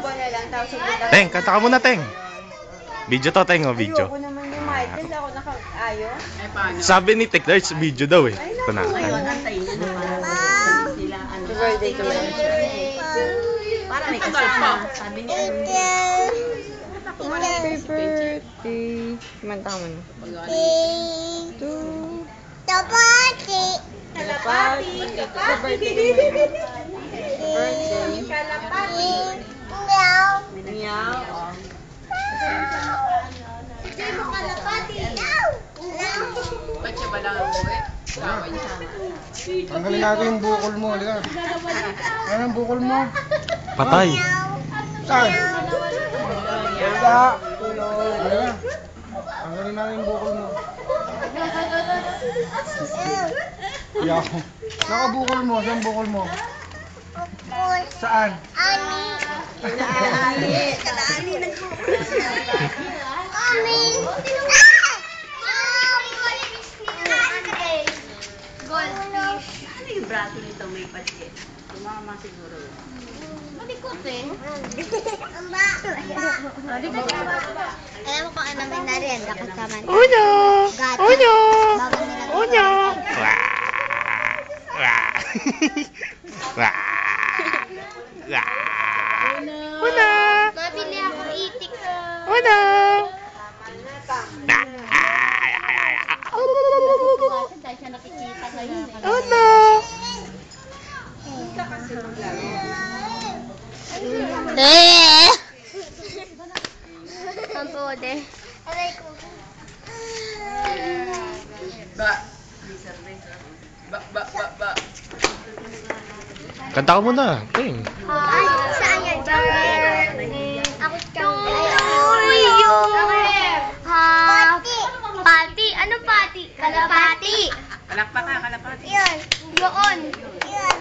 Buwan na lang, tapos pupunta Teng, kanta ka muna, Teng. Video to, Teng, oh, video. Ayoko naman yung mic kasi ako naka-ayo. Sabi ni Teklarch, video daw eh. Ito na. Ngayon, antayin na para sila ano. birthday lang. Para may kasama. Sabi niya, Happy birthday. Kumanta ka muna. To... Tapati. Kalapati. Kalapati. Birthday. Kalapati. Meow. Meow. Hindi mo kalapati. Meow. ba't siya ba lang umuwi? Kawa niya. Tanggalin natin yung bukol mo, halika. Ano ang bukol mo? Patay. Saan? Halika. Halika. Tanggalin natin yung bukol mo. Yak. Nakabukol mo, saan bukol mo? Saan? Ani. Inaani. Ani Ani. Goldfish. Ano yung braso nito may pasit? Tumama siguro. Malikot eh. Amba. Alam mo kung ano may narianda kasama niya? Uno! Gato. Uno! Nila Uno! Wah! Wah! Wah! Uno! Mabili ako itik. Nakikita ngayon. Uno! Eh! Ang pode. Aray ko. Ba. Ba, ba, ba, ba. Kanta ka muna, Teng. Ay, saan yan? Ako Tuyo! Ha? Pati. Ano pati? Kalapati. Kalakpak ka, kalapati. Yun. Yun. Yun.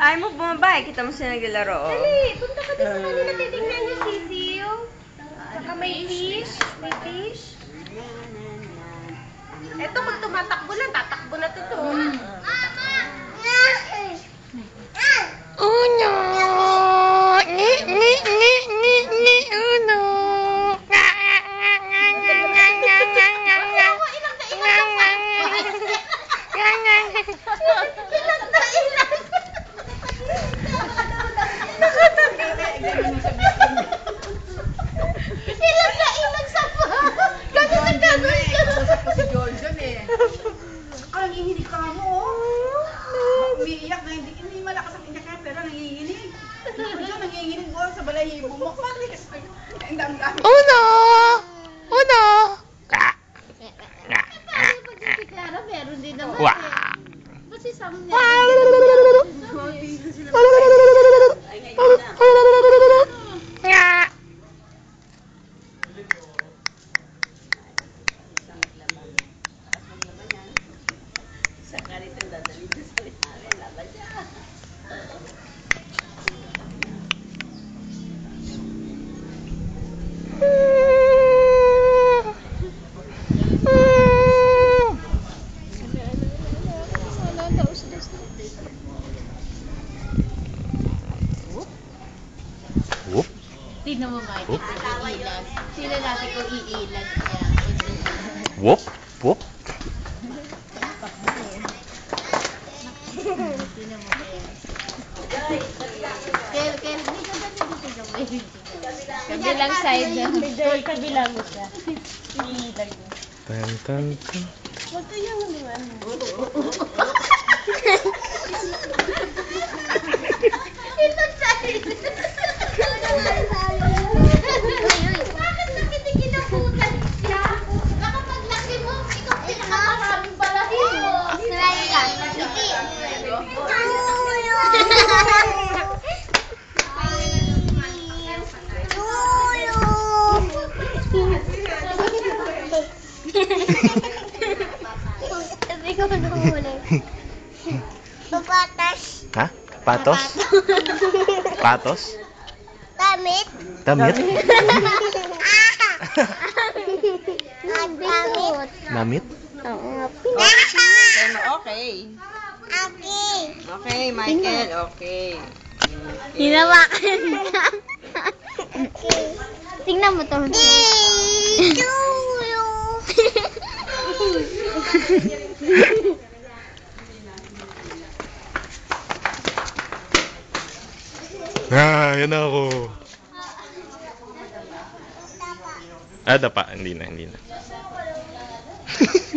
Ay mo bumaba eh. Kita mo sila naglalaro. Oh. Dali, punta ka dito sa kanila. Titignan yung sisiyo. Saka may fish. May fish. Ito kung tumatakbo lang, tatakbo na to to. Mama! Uno! Ni, ni, ni, ni, ni, uno! Ilang na ilang sa pa. Gano'n na gano'n ka. Usap ko si Jordan eh. Ang ihinig ka mo, oh. Umiiyak na hindi, hindi malakas ang iyak pero nanginginig. Jordan, nanginginig ko sa balahibo mo. Bakit? Ang dami-dami. Uno! Uno! Si Clara, meron din naman. Wah! Ba't si Sam Whoop! Tignan mo, Mike. Oh. Iilag. Sila natin kung iilag niya. Whoop! Whoop! Kaya, kaya, hindi ka ba dito sa may Kabilang side na. Kabilang mo siya. Iilag mo. Tan, tan, tan. Huwag kayo naman. Ito Patos? Patos? Damit. Damit? Ang damit. Namit? Okay. Okay. Okay, Michael. Okay. Hinawakan niya. Okay. Tingnan mo to. Tulo. Ah, yan na ako. Ah, dapa. Hindi na, hindi na.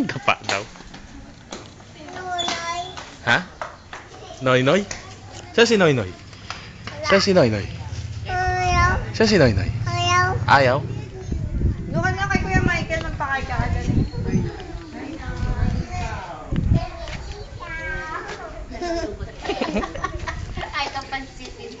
dapa daw. Ha? Noy Noy? Saan si Noy Noy? Saan si Noy Noy? Saan si Noy Noy? Ayaw. Ayaw? Doon ka na kay Kuya Michael. Magpakay ka agad. Ay, kapansitin.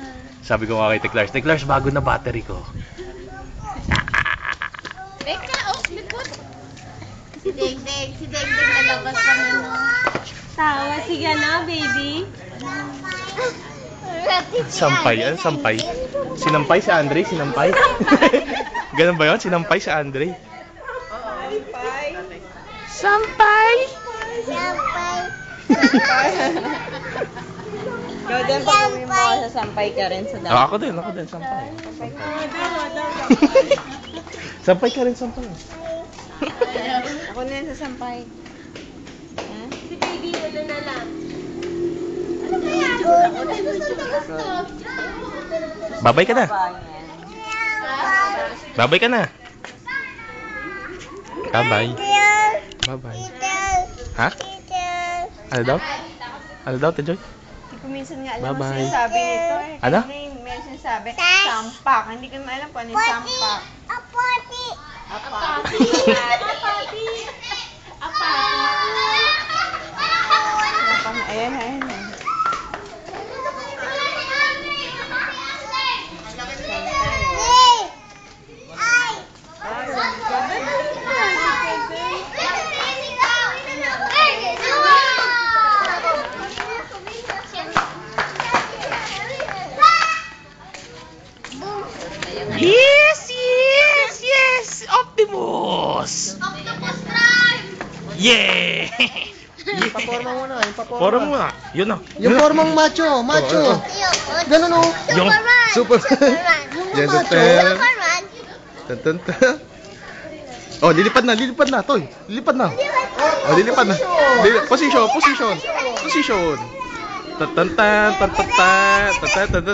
Sabi ko nga kay Teklars, Teklars, bago na battery ko. Teka, oh, lipot. Si Degdeg, si Degdeg nalabas ng ano. Tawa si Gana, baby. Sampay, ano sampay? Sinampay si Andre, sinampay. Ganun ba yun? Sinampay si Andre. Sampay! Sampay. Ikaw din, pag uwi mo ako, sasampay ka rin sa Oh, dami. ako din, ako din, sampay. sampay ka rin, sampay. Ako na yung sasampay. Si baby, ano na lang. Babay ka na. Babay ka na. Babay. Teacher. Babay. Teacher. Ha? Teacher. Ano daw? Ano daw, Tejoy? Hindi ko minsan nga alam Bye-bye. ang sinasabi nito eh. Ano? Yung may sinasabi, sampak. Hindi ko alam kung ano yung sampak. Apati. Apati. Apati. Apati. Ayan, ayan. Yeah! Paporma muna, yung paporma. Poro mo na. Yun na. Yung formang macho, macho. Oh, oh, Ganun oh. Yung Superman! super. Yan, macho. super. Superman! Tan, tan, tan. Oh, lilipad na, lilipad na, toy. Lilipad na. Oh, lilipad na. Lili- position, position. Position. Tan tan tan tan tan tan tan tan tan tan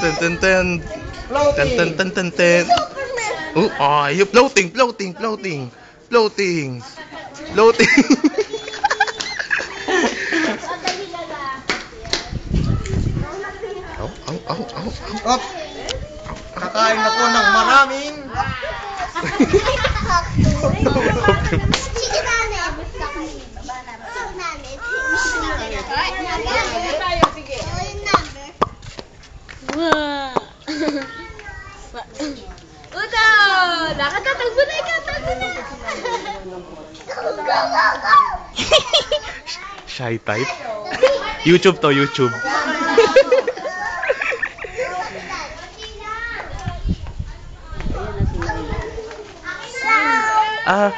tan tan tan tan tan tan tan tan Oh, ah, you floating, floating, floating, floating, floating. Au, au, au, au, au. Up. Kakain na po ng maraming. Udo! Nakatatakbo na ikaw, Shy type? YouTube to, YouTube. ah,